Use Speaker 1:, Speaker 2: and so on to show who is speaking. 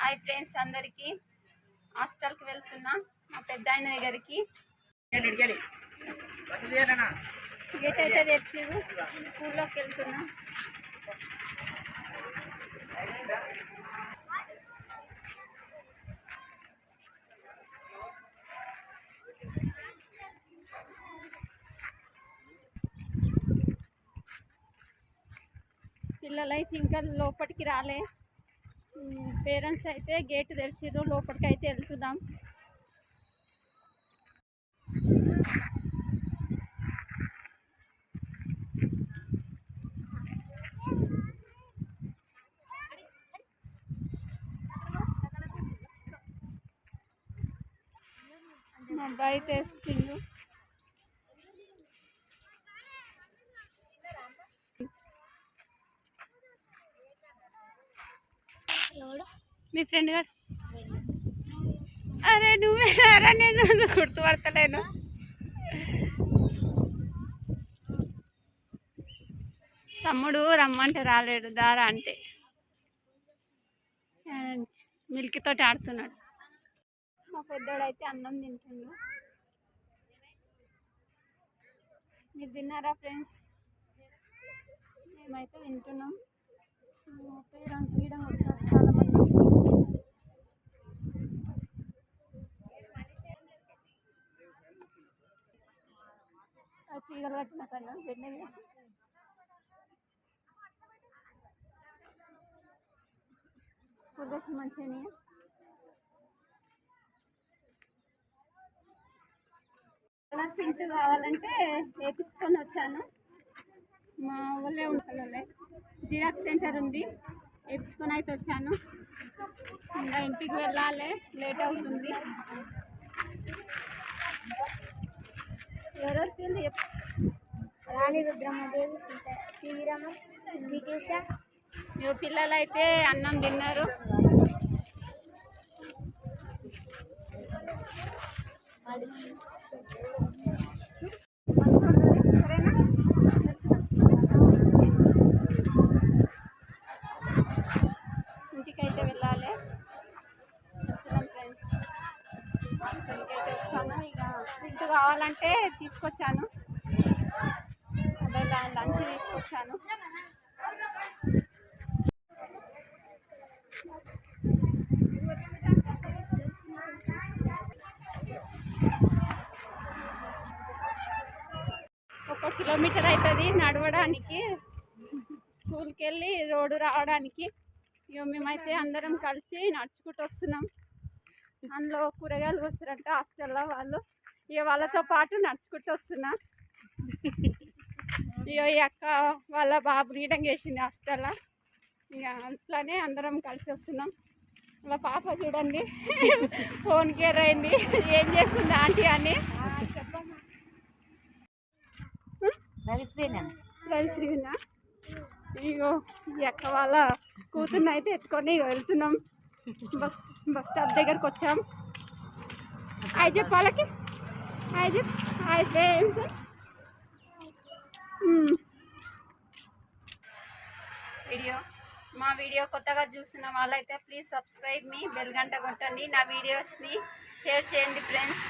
Speaker 1: Hi friends అందరికీ. హాస్టల్కి వెళ్తున్నా మా పెద్ద ఆయన దగ్గరికి అయితే తెచ్చారు స్కూల్లోకి వెళ్తున్నా. పిల్లలు అయితే ఇంకా లోపలికి రాలే. పేరెంట్స్ అయితే గేట్ తెరిచిరు లోపలికి అయితే వెళ్తున్నాం. మా అబ్బాయి తెచ్చిండు మీ ఫ్రెండ్ గారు అరే నువ్వేనారా నేను గుర్తుపడతలేను? తమ్ముడు రమ్మంటే రాలేడు దారా అంటే మిల్క్ తోటి ఆడుతున్నాడు. మా పెద్దోడు అయితే అన్నం తింటుండు మీరు తిన్నారా ఫ్రెండ్స్? మేమైతే వింటున్నాం పేరెంట్స్ గీయడం ఆ తీగలు కట్టిన కన్నా వెన్నెల మంచిగా కలర్ ప్రింట్ కావాలంటే వేపించుకొని వచ్చాను. మా ఊళ్ళే ఉంటాను జిరాక్స్ సెంటర్ ఉంది. వేపించుకొని అయితే వచ్చాను. ఇంకా ఇంటికి వెళ్ళాలి. లేట్ అవుతుంది. ఎవరు వచ్చింది
Speaker 2: రాణి రుద్రమ్మదేవి సీత శ్రీరామ వెంకటేశ.
Speaker 1: మీ పిల్లలు అయితే అన్నం తిన్నారు. సరేనా ఇంటికైతే వెళ్ళాలి వెళ్తున్నాం ఫ్రెండ్స్ హాస్టల్కి అయితే వచ్చాను ఇక ఫుడ్ కావాలంటే తీసుకొచ్చాను. అదే లంచ్ తీసుకొచ్చాను. ఒక కిలోమీటర్ అవుతుంది నడవడానికి. స్కూల్కి వెళ్ళి రోడ్డు రావడానికి. ఇక మేమైతే అందరం కలిసి నడుచుకుంటూ వస్తున్నాం. అందులో కూరగాయలు వస్తారంట హాస్టల్లో వాళ్ళు. ఇక వాళ్ళతో పాటు నడుచుకుంటూ వస్తున్నా. ఇక ఈ అక్క వాళ్ళ బాబు రీడింగ్ వేసింది హాస్టల్లో. ఇక అట్లానే అందరం కలిసి వస్తున్నాం. వాళ్ళ పాప చూడండి ఫోన్ కేర్ అయింది. ఏం చేస్తుంది ఆంటీ అని.
Speaker 2: రవిశ్రీనా?
Speaker 1: శ్రీనా ఇగో ఈ అక్క వాళ్ళ కూతుర్ని అయితే ఎత్తుకొని వెళ్తున్నాం. బస్ బస్ స్టాప్ దగ్గరకు వచ్చాం. హాయ్ చెప్పు వాళ్ళకి. హాయ్ చెప్పు. Hi friends. వీడియో మా వీడియో కొత్తగా చూసిన వాళ్ళైతే ప్లీజ్ సబ్స్క్రైబ్ మీ బెల్ గంట కొట్టండి. నా వీడియోస్ని షేర్ చేయండి ఫ్రెండ్స్.